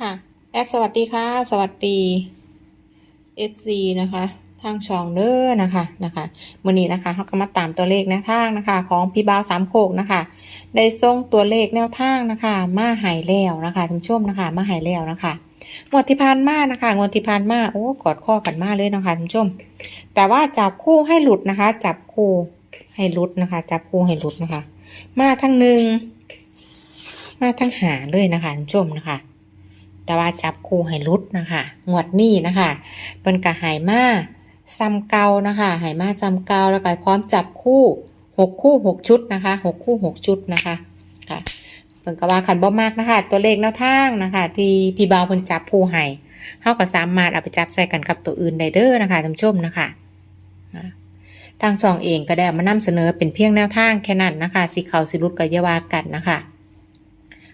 ค่ะ แอดสวัสดีค่ะ สวัสดี FC นะคะ ทางช่องเด้อนะคะนะคะมือนี้นะคะเขาก็มาตามตัวเลขแนวทางนะคะ ของพี่บ่าวสามโคกนะคะ ได้ส่งตัวเลขแนวทางนะคะ มาหายแล้วนะคะท่านผู้ชมนะคะ มาหายแล้วนะคะงวดที่ผ่านมานะคะงวดที่ผ่านมาโอ้กอดข้อกันมาเลยนะคะท่านผู้ชม แต่ว่าจับคู่ให้หลุดนะคะ จับคู่ให้หลุดนะคะ จับคู่ให้หลุดนะคะ มาทั้งหนึ่งมาทั้งหาเลยนะคะท่านผู้ชมนะคะ แต่ว่าจับคู่ให้หลุดนะคะงวดนี้นะคะเป็นกะหายมาซ้ำเกานะคะหายมาจำเกาแล้วก็พร้อมจับคู่หกคู่หกชุดนะคะหกคู่หกชุดนะคะค่ะเป็นกะว่าขันบ่มากนะคะ ตัวเลขแนวทางนะคะ ที่พี่บาวเพิ่นจับคู่ให้เฮาก็สามารถเอาไปจับใส่กันกับตัวอื่นได้เด้อนะคะท่านผู้ชมนะคะทางช่องเองก็ได้เอามานำเสนอเป็นเพียงแนวทางแค่นั้นนะคะสิเขาสิรุดก็อย่าวากันนะคะ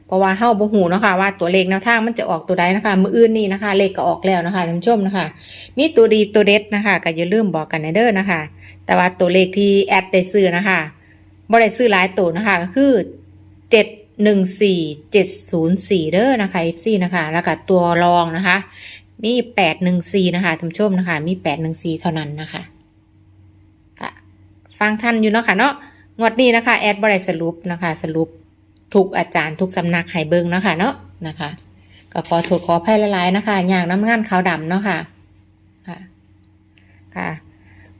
เพราะว่าเฮาบ่ฮู้เนะคะว่าตัวเลขแนวทางมันจะออกตัวใดนะคะ มืออื่นนี่นะคะ เลขก็ออกแล้วนะคะท่านผู้ชมนะคะ มีตัวดีตัวเด็ดนะคะก็อย่าลืมบอกกันในเด้อนะคะ แต่ว่าตัวเลขที่แอดได้ซื้อนะคะบ่ได้ซื้อหลายตัวนะคะก็คือ714 704เจ็ดศูนย์สี่เดอนะคะ FC นะคะ แล้วก็ตัวรองนะคะ มี814นะคะท่านผู้ชมนะคะ มี814เท่านั้นนะคะฟังท่านอยู่เนาะค่ะเนาะงวดนี้นะคะ แอดบ่ได้สรุปนะคะ สรุป ทุกอาจารย์ทุกสำนักให้เบิงเนาะค่ะเนาะนะคะก็ขอโทษขออภัยหลายๆนะคะอย่างน้ำงานขาวดำเนาะค่ะค่ะค่ะ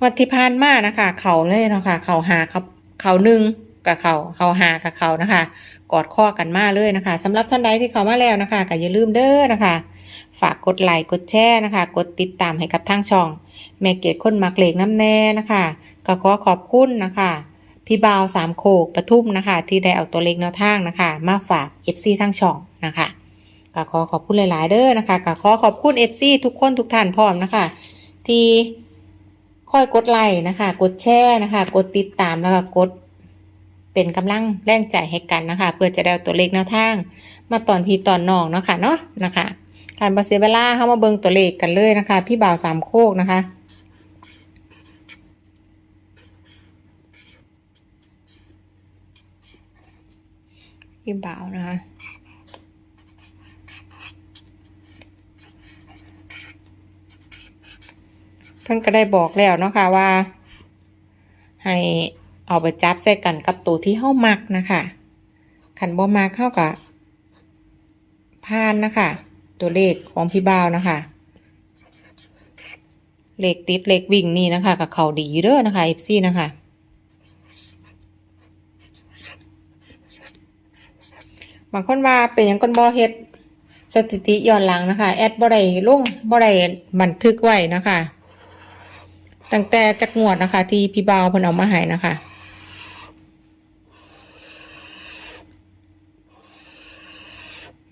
วันที่ผ่านมานะคะ เขาเลยเนาะค่ะเขาหาเขาเขาหนึ่งกับเขาเขาหากับเขานะคะ กอดข้อกันมาเลยนะคะสำหรับท่านใดที่เขามาแล้วนะคะก็อย่าลืมเด้อนะคะ ฝากกดไลค์กดแชร์นะคะ กดติดตามให้กับทางช่อง แม่เกดคนมักเหล็กน้ำแน่นะคะก็ขอขอบคุณนะคะ พี่บาวสามโคกประทุมนะคะ ที่ได้เอาตัวเลขแนวทางนะคะ มาฝาก FC ทั้งช่องนะคะก็ขอขอบคุณหลาย ๆ เด้อนะคะก็ขอขอบคุณ FC ทุกคนทุกท่านพร้อมนะคะ ที่คอยกดไลค์นะคะ กดแชร์นะคะ กดติดตามแล้วก็กด เป็นกำลังแรงใจให้กันนะคะ เพื่อจะได้ตัวเลขแนวทาง มาตอนพี่ตอนน้องเนาะค่ะเนาะนะคะการบาเสียเวลาเข้ามาเบิงตัวเลขกันเลยนะคะ พี่บ่าวสามโคกนะคะ พี่บ่าวนะคะเพิ่นก็ได้บอกแล้วเนาะค่ะว่า ให้เอาไปจับใส่กันกับตัวที่เฮามักนะคะขันบ่มักเข้ากับพานนะคะ ตัวเลขของพี่บ่าวนะคะเลขติดเลขวิ่งนี่นะคะกับเขาดีเด้อนะคะ FC นะคะ บางคนว่าเป็นหยังคนบอเฮ็ดสถิติย้อนหลังนะคะ แอดบ่ได้ลงบ่ได้บันทึกไว้นะคะตั้งแต่จักงวดนะคะ ที่พี่บ่าวเพิ่นเอามาให้นะคะ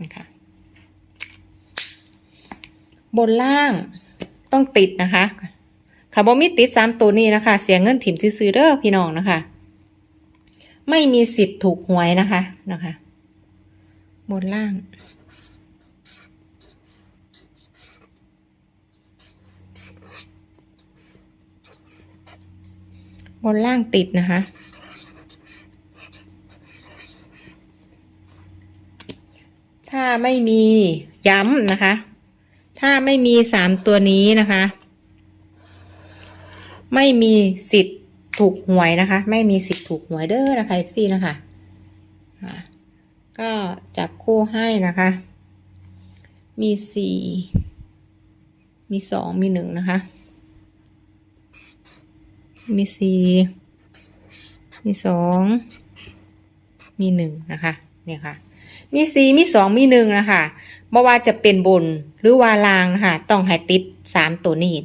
นะคะบนล่างต้องติดนะคะค่ะบ่มีติดสามตัวนี้นะคะ เสียเงินถิ่มซื้อเด้อพี่น้องนะคะ ไม่มีสิทธิ์ถูกหวยนะคะนะคะ บนล่าง บนล่างติดนะคะ ถ้าไม่มีย้ำนะคะ ถ้าไม่มีสามตัวนี้นะคะ ไม่มีสิทธิ์ถูกหวยนะคะ ไม่มีสิทธิ์ถูกหวยเด้อนะคะ FC นะคะ ก็จับคู่ให้นะคะ มีสี่มีสองมีหนึ่งนะคะ มีสี่มีสองมีหนึ่งนะคะเนี่ยค่ะ มีสี่มีสองมีหนึ่งนะคะไม่ว่าจะเป็นบนหรือวาลางนะคะต้องให้ติดสามตัวนี้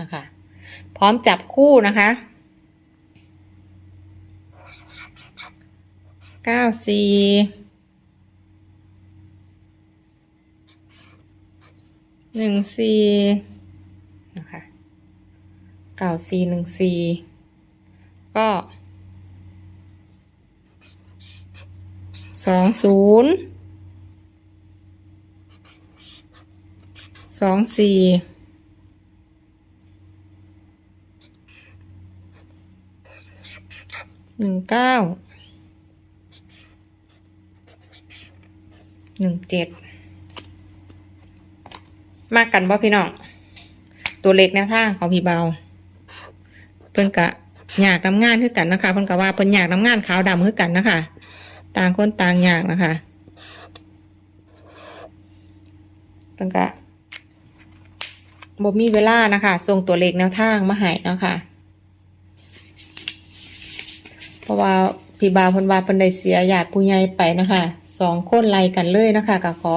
นะคะ พร้อมจับคู่นะคะเก้าสี่ หนึ่งสี่นะคะเก้าสี่หนึ่งสี่ก็สองศูนย์สองสี่หนึ่งเก้าหนึ่งเจ็ด มากกันบ่พี่น้อง ตัวเล็กแนวทางของพี่เบา เพิ่นกะอยากทำงานคือกันนะคะ เพิ่นกะว่าเพิ่นอยากทำงานขาวดำคือกันนะคะ ต่างคนต่างอยากนะคะเพิ่นกะบ่มีเวลานะคะส่งตัวเลขแนวทางมาให้เนาะค่ะเพราะว่าพี่บาวเพิ่นว่าเพิ่นได้เสียญาติผู้ใหญ่ไปนะคะสองคนไล่กันเลยนะคะก็ขอ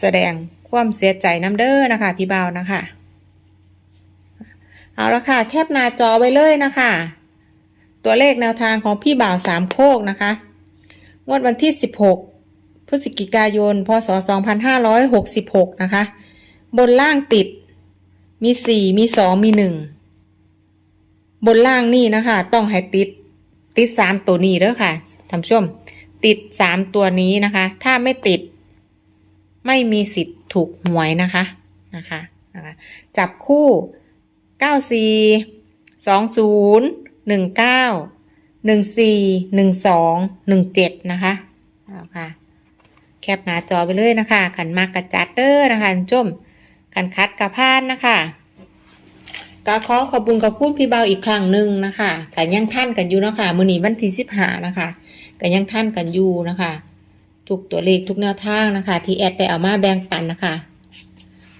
แสดง ความเสียใจน้ำเด้อนะคะ พี่เบานะคะ เอาละค่ะ แคปหน้าจอไว้เลยนะคะ ตัวเลขแนวทางของพี่บ่าวสามโคกนะคะ งวดวันที่16พฤศจิกายน พศ 2566 นะคะ บนล่างติด มี 4 มี 2 มี 1 บนล่างนี่นะคะ ต้องให้ติด ติด 3 ตัวนี้เด้อค่ะท่านผู้ชม ติด 3 ตัวนี้นะคะ ถ้าไม่ติด ไม่มีสิทธิ์ถูกหวยนะคะนะคะนะคะจับคู่เก้าสี่สองศูนะคะเอาค่ะแคปหน้าจอไปเลยนะคะขันมากกระจัดเด้อนะคะท่มขันคัดกระพานนะคะก็ขอขอบคุญกับคุณพี่เบาอีกครั้งหนึ่งนะคะกันยังท่านกันอยู่นะคะมือหนีวันที่สิบห้านะคะกันยังท่านกันอยู่นะคะ ทุกตัวเลขทุกแนวทางนะคะ ที่แอดได้เอามาแบ่งปันนะคะ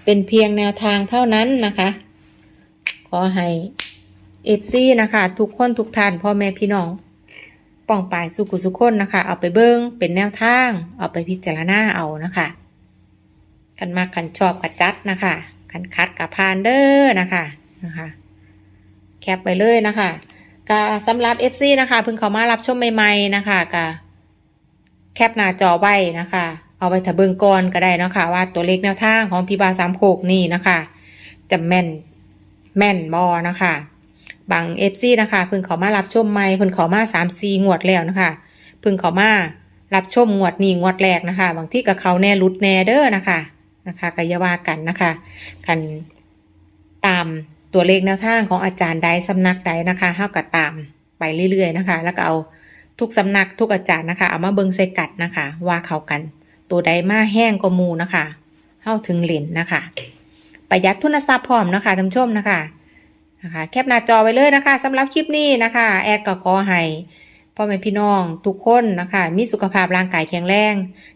เป็นเพียงแนวทางเท่านั้นนะคะ ขอให้เอฟซีนะคะ ทุกคนทุกท่านพ่อแม่พี่น้องป้องปายสุขุสุขคนนะคะ เอาไปเบิ้งเป็นแนวทาง เอาไปพิจารณาเอานะคะกันมากันชอบกัจัดนะคะกันคัดกับพานเด้อนะคะนะคะ แคปไปเลยนะคะก็สำหรับ FC นะคะเพิ่งเข้ามารับชมใหม่ๆนะคะก็ แคปหน้าจอไว้นะคะ เอาไว้ถ้าเบิ่งก่อนก็ได้นะคะว่าตัวเลขแนวทางของพี่บาสามโคกนี่นะคะจะแม่นแม่นบอนะคะบางเอฟซีนะคะเพิ่งเขามารับชมใหม่เพิ่งเขามาสามซีงวดแล้วนะคะเพิ่งเขามารับชมงวดนี้งวดแรกนะคะ บางที่กับเขาแน่รุดแน่เด้อนะคะนะคะกายาว่ากันนะคะกันตามตัวเลขแนวทางของอาจารย์ใดสำนักใดนะคะเท่ากับตามไปเรื่อยๆนะคะ แล้วก็เอา ทุกสำนักทุกอาจารย์นะคะ เอามาเบิงใส่กัดนะคะ ว่าเขากัน ตัวใดมาแห้งก็มูนะคะเข้าถึงเหรียญนะคะ ประหยัดทุนทรัพย์พร้อมนะคะท่านชมนะคะนะคะ แคปหน้าจอไว้เลยนะคะสำหรับคลิปนี้นะคะ แอดก็ขอให้พ่อแม่พี่น้องทุกคนนะคะ มีสุขภาพร่างกายแข็งแรง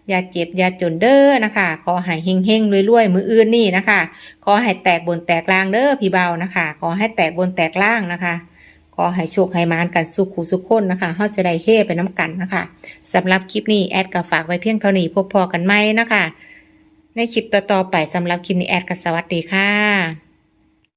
อย่าเจ็บอย่าจนเด้อนะคะขอให้เฮงเฮงรวยๆมืออื่นนี่นะคะขอให้แตกบนแตกล่างเด้อพี่เบานะคะขอให้แตกบนแตกล่างนะคะ ขอให้โชคให้มานกันสุขหูสุขคนนะคะเฮาจะได้เฮไปน้ำกันนะคะสำหรับคลิปนี้แอดก็ฝากไว้เพียงเท่านี้พบพอกันไหมนะคะ ในคลิปต่อๆไปสำหรับคลิปนี้แอดก็สวัสดีค่ะ